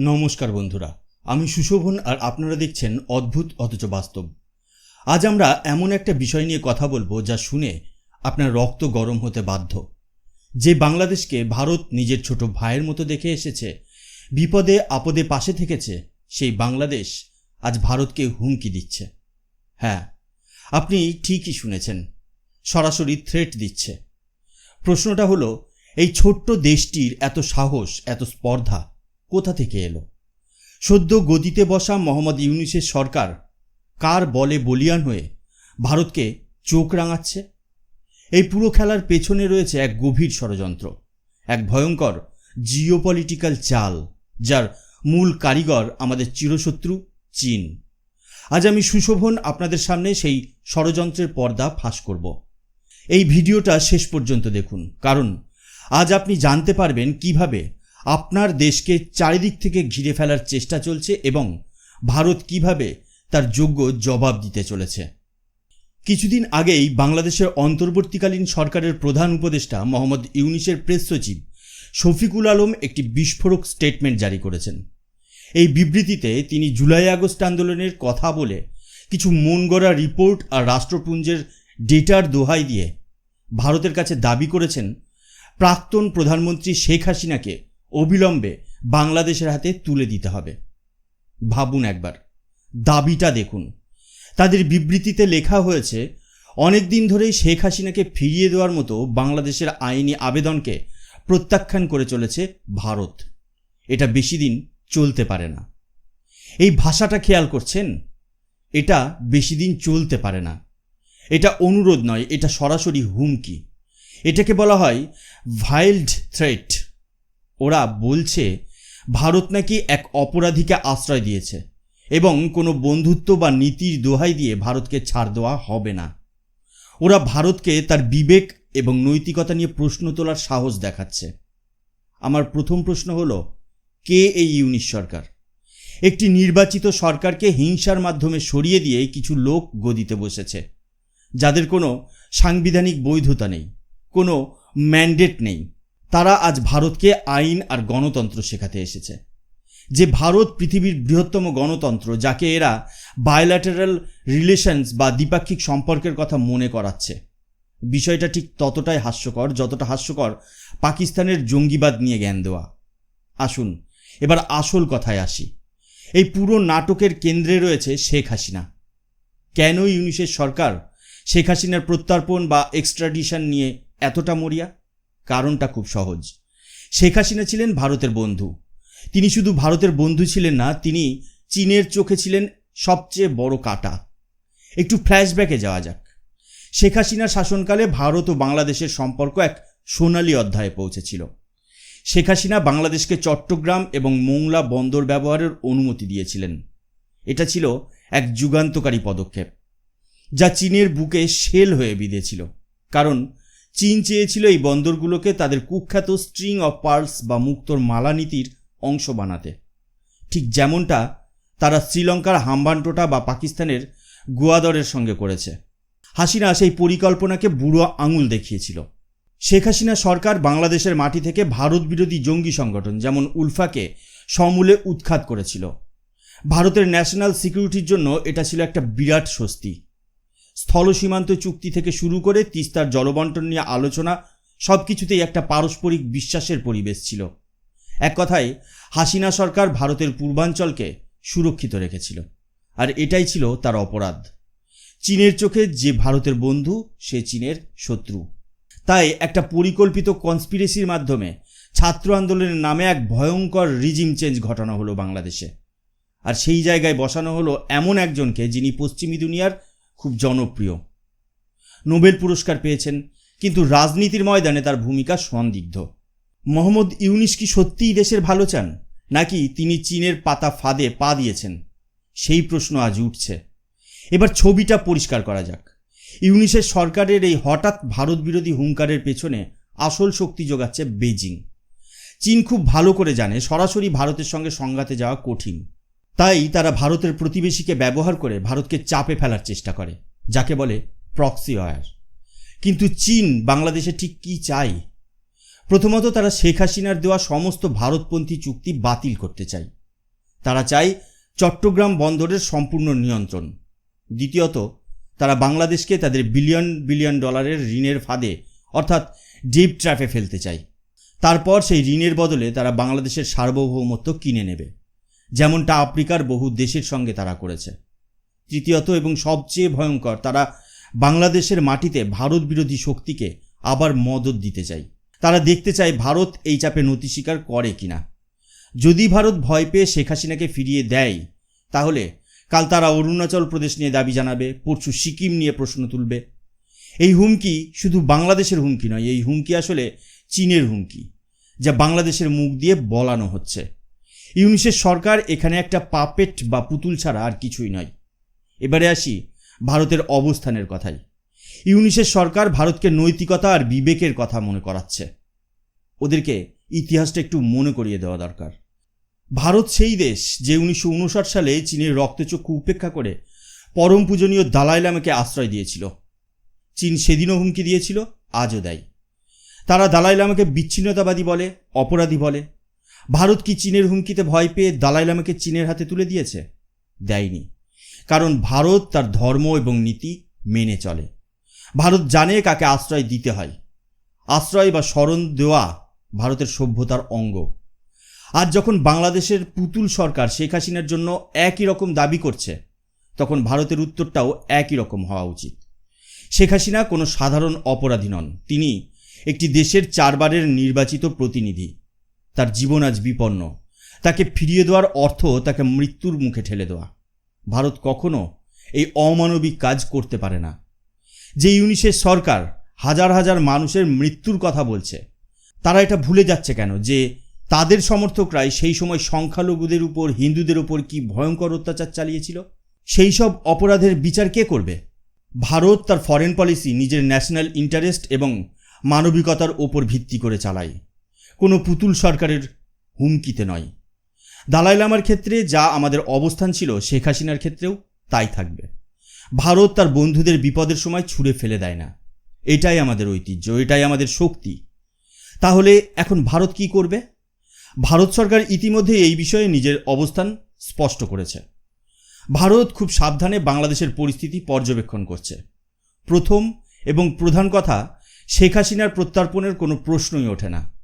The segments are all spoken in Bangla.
নমস্কার বন্ধুরা, আমি সুশোভন আর আপনারা দেখছেন অদ্ভুত অথচ বাস্তব। আজ আমরা এমন একটা বিষয় নিয়ে কথা বলব যা শুনে আপনার রক্ত গরম হতে বাধ্য। যে বাংলাদেশকে ভারত নিজের ছোট ভাইয়ের মতো দেখে এসেছে, বিপদে আপদে পাশে থেকেছে, সেই বাংলাদেশ আজ ভারতকে হুমকি দিচ্ছে। হ্যাঁ আপনি ঠিকই শুনেছেন, সরাসরি থ্রেট দিচ্ছে। প্রশ্নটা হলো, এই ছোট্ট দেশটির এত সাহস, এত স্পর্ধা কোথা থেকে এলো? সদ্য গদিতে বসা মোহাম্মদ ইউনিসের সরকার কার বলে বলিয়ান হয়ে ভারতকে চোখ রাঙাচ্ছে? এই পুরো খেলার পেছনে রয়েছে এক গভীর ষড়যন্ত্র, এক ভয়ঙ্কর জিওপলিটিক্যাল চাল, যার মূল কারিগর আমাদের চিরশত্রু, চীন। আজ আমি সুশোভন আপনাদের সামনে সেই ষড়যন্ত্রের পর্দা ফাঁস করব। এই ভিডিওটা শেষ পর্যন্ত দেখুন, কারণ আজ আপনি জানতে পারবেন কীভাবে আপনার দেশকে চারিদিক থেকে ঘিরে ফেলার চেষ্টা চলছে এবং ভারত কীভাবে তার যোগ্য জবাব দিতে চলেছে। কিছুদিন আগেই বাংলাদেশের অন্তর্বর্তীকালীন সরকারের প্রধান উপদেষ্টা মোহাম্মদ ইউনিসের প্রেস সচিব শফিকুল আলম একটি বিস্ফোরক স্টেটমেন্ট জারি করেছেন। এই বিবৃতিতে তিনি জুলাই আগস্ট আন্দোলনের কথা বলে কিছু মন গড়া রিপোর্ট আর রাষ্ট্রপুঞ্জের ডেটার দোহাই দিয়ে ভারতের কাছে দাবি করেছেন, প্রাক্তন প্রধানমন্ত্রী শেখ হাসিনাকে অবিলম্বে বাংলাদেশের হাতে তুলে দিতে হবে। ভাবুন একবার। দাবিটা দেখুন। তাদের বিবৃতিতে লেখা হয়েছে, অনেক দিন ধরেই শেখ হাসিনাকে ফিরিয়ে দেওয়ার মতো বাংলাদেশের আইনি আবেদনকে প্রত্যাখ্যান করে চলেছে ভারত। এটা বেশি দিন চলতে পারে না। এই ভাষাটা খেয়াল করছেন? এটা বেশি দিন চলতে পারে না। এটা অনুরোধ নয়, এটা সরাসরি হুমকি। এটাকে বলা হয় ভাইল্ড থ্রেট। ওরা বলছে, ভারত নাকি এক অপরাধীকে আশ্রয় দিয়েছে এবং কোনো বন্ধুত্ব বা নীতির দোহাই দিয়ে ভারতকে ছাড় দেওয়া হবে না। ওরা ভারতকে তার বিবেক এবং নৈতিকতা নিয়ে প্রশ্ন তোলার সাহস দেখাচ্ছে। আমার প্রথম প্রশ্ন হলো, কে এই ইউনিশ সরকার? একটি নির্বাচিত সরকারকে হিংসার মাধ্যমে সরিয়ে দিয়ে কিছু লোক গদিতে বসেছে, যাদের কোনো সাংবিধানিক বৈধতা নেই, কোনো ম্যান্ডেট নেই। তারা আজ ভারতকে আইন আর গণতন্ত্র শেখাতে এসেছে। যে ভারত পৃথিবীর বৃহত্তম গণতন্ত্র, যাকে এরা বায়োল্যাটারাল রিলেশনস বা দ্বিপাক্ষিক সম্পর্কের কথা মনে করাচ্ছে। বিষয়টা ঠিক ততটাই হাস্যকর, যতটা হাস্যকর পাকিস্তানের জঙ্গিবাদ নিয়ে জ্ঞান দেওয়া। আসুন, এবার আসল কথায় আসি। এই পুরো নাটকের কেন্দ্রে রয়েছে শেখ হাসিনা। কেন ইউনিসের সরকার শেখ হাসিনার প্রত্যর্পণ বা এক্সট্রাডিশন নিয়ে এতটা মরিয়া? কারণটা খুব সহজ। শেখ হাসিনা ছিলেন ভারতের বন্ধু। তিনি শুধু ভারতের বন্ধু ছিলেন না, তিনি চীনের চোখে ছিলেন সবচেয়ে বড় কাটা। একটু ফ্ল্যাশব্যাকে যাওয়া যাক। শেখ হাসিনার শাসনকালে ভারত ও বাংলাদেশের সম্পর্ক এক সোনালী অধ্যায়ে পৌঁছেছিল। শেখ হাসিনা বাংলাদেশকে চট্টগ্রাম এবং মোংলা বন্দর ব্যবহারের অনুমতি দিয়েছিলেন। এটা ছিল এক যুগান্তকারী পদক্ষেপ, যা চীনের বুকে শেল হয়ে বিঁধেছিল। কারণ চীন চেয়েছিল এই বন্দরগুলোকে তাদের কুখ্যাত স্ট্রিং অফ পার্লস বা মুক্তোর মালা নীতির অংশ বানাতে। ঠিক যেমনটা তারা শ্রীলঙ্কার হাম্বানটোটা বা পাকিস্তানের গোয়াদরের সঙ্গে করেছে। হাসিনা সেই পরিকল্পনাকে বুড়ো আঙুল দেখিয়েছিল। শেখ হাসিনা সরকার বাংলাদেশের মাটি থেকে ভারত বিরোধী জঙ্গি সংগঠন যেমন উলফাকে সমূলে উৎখাত করেছিল। ভারতের ন্যাশনাল সিকিউরিটির জন্য এটা ছিল একটা বিরাট স্বস্তি। স্থল সীমান্ত চুক্তি থেকে শুরু করে তিস্তার জলবন্টন নিয়ে আলোচনা সব কিছুতেই একটা পারস্পরিক বিশ্বাসের পরিবেশ ছিল। এক কথায়, হাসিনা সরকার ভারতের পূর্বাঞ্চলকে সুরক্ষিত রেখেছিল, আর এটাই ছিল তার অপরাধ। চীনের চোখে যে ভারতের বন্ধু, সে চীনের শত্রু। তাই একটা পরিকল্পিত কনস্পিরেসির মাধ্যমে ছাত্র আন্দোলনের নামে এক ভয়ঙ্কর রিজিম চেঞ্জ ঘটানো হলো বাংলাদেশে। আর সেই জায়গায় বসানো হলো এমন একজনকে যিনি পশ্চিমী দুনিয়ার খুব জনপ্রিয়। নোবেল পুরস্কার পেয়েছেন, কিন্তু রাজনীতির ময়দানে তার ভূমিকা সন্দিগ্ধ। মোহাম্মদ ইউনিস কি সত্যিই দেশের ভালো চান, নাকি তিনি চীনের পাতা ফাঁদে পা দিয়েছেন? সেই প্রশ্ন আজ উঠছে। এবার ছবিটা পরিষ্কার করা যাক। ইউনিসের সরকারের এই হঠাৎ ভারত বিরোধী হুঙ্কারের পেছনে আসল শক্তি যোগাচ্ছে বেজিং চীন খুব ভালো করে জানে সরাসরি ভারতের সঙ্গে সংঘাতে যাওয়া কঠিন। তাই তারা ভারতের প্রতিবেশীকে ব্যবহার করে ভারতকে চাপে ফেলার চেষ্টা করে, যাকে বলে প্রক্সি ওয়ার কিন্তু চীন বাংলাদেশে ঠিক কী চাই প্রথমত তারা শেখ হাসিনার দেওয়া সমস্ত ভারতপন্থী চুক্তি বাতিল করতে চায়। তারা চায় চট্টগ্রাম বন্দরের সম্পূর্ণ নিয়ন্ত্রণ। দ্বিতীয়ত, তারা বাংলাদেশকে তাদের বিলিয়ন বিলিয়ন ডলারের ঋণের ফাঁদে, অর্থাৎ ডিপ ট্র্যাপে ফেলতে চায়। তারপর সেই ঋণের বদলে তারা বাংলাদেশের সার্বভৌমত্ব কিনে নেবে। যেমনটা আফ্রিকার বহু দেশের সঙ্গে তারা করেছে। তৃতীয়ত এবং সবচেয়ে ভয়ঙ্কর, তারা বাংলাদেশের মাটিতে ভারত বিরোধী শক্তিকে আবার মদত দিতে চায়। তারা দেখতে চায় ভারত এই চাপে নতি স্বীকার করে কিনা। যদি ভারত ভয় পেয়ে শেখ হাসিনাকে ফিরিয়ে দেয়, তাহলে কাল তারা অরুণাচল প্রদেশ নিয়ে দাবি জানাবে, পরশু সিকিম নিয়ে প্রশ্ন তুলবে। এই হুমকি শুধু বাংলাদেশের হুমকি নয়, এই হুমকি আসলে চীনের হুমকি, যা বাংলাদেশের মুখ দিয়ে বলানো হচ্ছে। ইউনিসের সরকার এখানে একটা পাপেট বা পুতুল ছাড়া আর কিছুই নয়। এবারে আসি ভারতের অবস্থানের কথাই। ইউনিসের সরকার ভারতকে নৈতিকতা আর বিবেকের কথা মনে করাচ্ছে। ওদেরকে ইতিহাসটা একটু মনে করিয়ে দেওয়া দরকার। ভারত সেই দেশ যে উনিশশো উনষাট সালে চীনের রক্তচক্ষু উপেক্ষা করে পরম পূজনীয় দালাই লামাকে আশ্রয় দিয়েছিল। চীন সেদিনও হুমকি দিয়েছিল, আজও দেয়। তারা দালাই লামাকে বিচ্ছিন্নতাবাদী বলে, অপরাধী বলে ভারত কি চীনের হুমকিতে ভয় পেয়ে দালাই লামাকে চীনের হাতে তুলে দিয়েছে? দেয়নি। কারণ ভারত তার ধর্ম এবং নীতি মেনে চলে। ভারত জানে কাকে আশ্রয় দিতে হয়। আশ্রয় বা স্মরণ দেওয়া ভারতের সভ্যতার অঙ্গ। আজ যখন বাংলাদেশের পুতুল সরকার শেখ হাসিনার জন্য একই রকম দাবি করছে, তখন ভারতের উত্তরটাও একই রকম হওয়া উচিত। শেখ হাসিনা কোনো সাধারণ অপরাধী নন। তিনি একটি দেশের চারবারের নির্বাচিত প্রতিনিধি। তার জীবন আজ বিপন্ন। তাকে ফিরিয়ে দেওয়ার অর্থ তাকে মৃত্যুর মুখে ঠেলে দেওয়া। ভারত কখনো এই অমানবিক কাজ করতে পারে না। যে ইউনিসের সরকার হাজার হাজার মানুষের মৃত্যুর কথা বলছে, তারা এটা ভুলে যাচ্ছে কেন? যে তাদের সমর্থকরাই সেই সময় সংখ্যালঘুদের উপর, হিন্দুদের উপর কি ভয়ঙ্কর অত্যাচার চালিয়েছিল? সেই সব অপরাধের বিচার কে করবে? ভারত তার ফরেন পলিসি নিজের ন্যাশনাল ইন্টারেস্ট এবং মানবিকতার ওপর ভিত্তি করে চালায়। কোনো পুতুল সরকারের হুমকিতে নয়। দালাই লামার ক্ষেত্রে যা আমাদের অবস্থান ছিল শেখ হাসিনার ক্ষেত্রেও তাই থাকবে। ভারত তার বন্ধুদের বিপদের সময় ছুঁড়ে ফেলে দেয় না। এটাই আমাদের ঐতিহ্য, এটাই আমাদের শক্তি। তাহলে এখন ভারত কি করবে? ভারত সরকার ইতিমধ্যে এই বিষয়ে নিজের অবস্থান স্পষ্ট করেছে। ভারত খুব সাবধানে বাংলাদেশের পরিস্থিতি পর্যবেক্ষণ করছে। প্রথম এবং প্রধান কথা, শেখ হাসিনার প্রত্যর্পণের কোনো প্রশ্নই ওঠে না।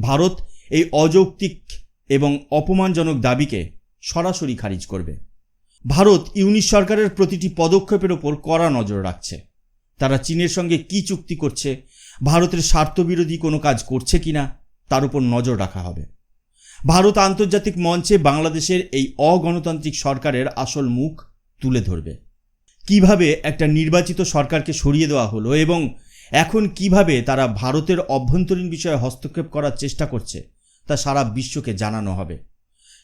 ভারত এই অযৌক্তিক এবং অপমানজনক দাবিকে সরাসরি খারিজ করবে। ভারত ইউনিশ সরকারের প্রতিটি পদক্ষেপের ওপর কড়া নজর রাখছে। তারা চীনের সঙ্গে কি চুক্তি করছে, ভারতের স্বার্থবিরোধী কোনো কাজ করছে কিনা তার উপর নজর রাখা হবে। ভারত আন্তর্জাতিক মঞ্চে বাংলাদেশের এই অগণতান্ত্রিক সরকারের আসল মুখ তুলে ধরবে। কীভাবে একটা নির্বাচিত সরকারকে সরিয়ে দেওয়া হলো এবং এখন কীভাবে তারা ভারতের অভ্যন্তরীণ বিষয়ে হস্তক্ষেপ করার চেষ্টা করছে, তা সারা বিশ্বকে জানানো হবে।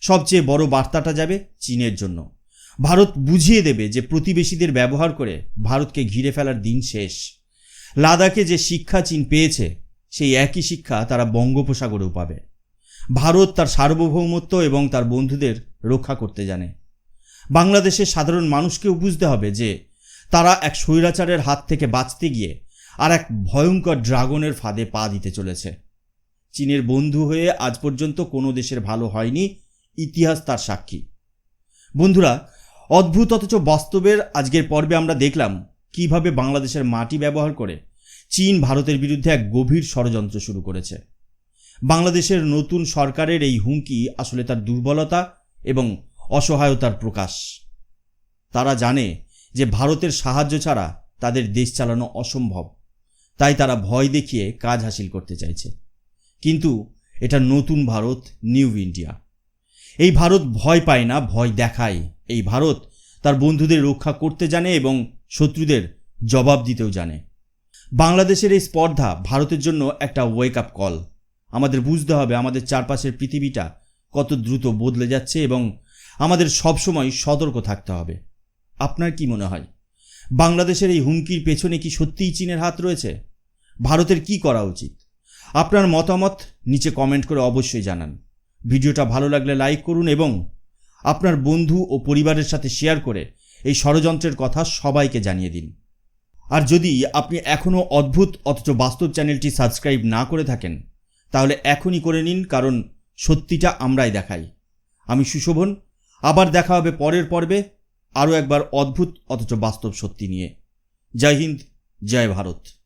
সবচেয়ে বড় বার্তাটা যাবে চীনের জন্য। ভারত বুঝিয়ে দেবে যে প্রতিবেশীদের ব্যবহার করে ভারতকে ঘিরে ফেলার দিন শেষ। লাদাখে যে শিক্ষা চীন পেয়েছে, সেই একই শিক্ষা তারা বঙ্গোপসাগরেও পাবে। ভারত তার সার্বভৌমত্ব এবং তার বন্ধুদের রক্ষা করতে জানে। বাংলাদেশের সাধারণ মানুষকেও বুঝতে হবে যে তারা এক স্বৈরাচারের হাত থেকে বাঁচতে গিয়ে আর এক ভয়ঙ্কর ড্রাগনের ফাঁদে পা দিতে চলেছে। চীনের বন্ধু হয়ে আজ পর্যন্ত কোনো দেশের ভালো হয়নি, ইতিহাস তার সাক্ষী। বন্ধুরা, অদ্ভুত অথচ বাস্তবের আজকের পর্বে আমরা দেখলাম কীভাবে বাংলাদেশের মাটি ব্যবহার করে চীন ভারতের বিরুদ্ধে এক গভীর ষড়যন্ত্র শুরু করেছে। বাংলাদেশের নতুন সরকারের এই হুমকি আসলে তার দুর্বলতা এবং অসহায়তার প্রকাশ। তারা জানে যে ভারতের সাহায্য ছাড়া তাদের দেশ চালানো অসম্ভব। তাই তারা ভয় দেখিয়ে কাজ হাসিল করতে চাইছে। কিন্তু এটা নতুন ভারত নিউ ইন্ডিয়া এই ভারত ভয় পায় না, ভয় দেখায়। এই ভারত তার বন্ধুদের রক্ষা করতে জানে এবং শত্রুদের জবাব দিতেও জানে। বাংলাদেশের এই স্পর্ধা ভারতের জন্য একটা ওয়েক আপ কল আমাদের বুঝতে হবে আমাদের চারপাশের পৃথিবীটা কত দ্রুত বদলে যাচ্ছে এবং আমাদের সবসময় সতর্ক থাকতে হবে। আপনার কি মনে হয়? বাংলাদেশের এই হুমকির পেছনে কি সত্যিই চীনের হাত রয়েছে? ভারতের কি করা উচিত? আপনার মতামত নিচে কমেন্ট করে অবশ্যই জানান। ভিডিওটা ভালো লাগলে লাইক করুন এবং আপনার বন্ধু ও পরিবারের সাথে শেয়ার করে এই ষড়যন্ত্রের কথা সবাইকে জানিয়ে দিন। আর যদি আপনি এখনও অদ্ভুত অথচ বাস্তব চ্যানেলটি সাবস্ক্রাইব না করে থাকেন, তাহলে এখনই করে নিন কারণ সত্যিটা আমরাই দেখাই। আমি সুশোভন, আবার দেখা হবে পরের পর্বে আরও একবার অদ্ভুত অথচ বাস্তব সত্যি নিয়ে। জয় হিন্দ, জয় ভারত।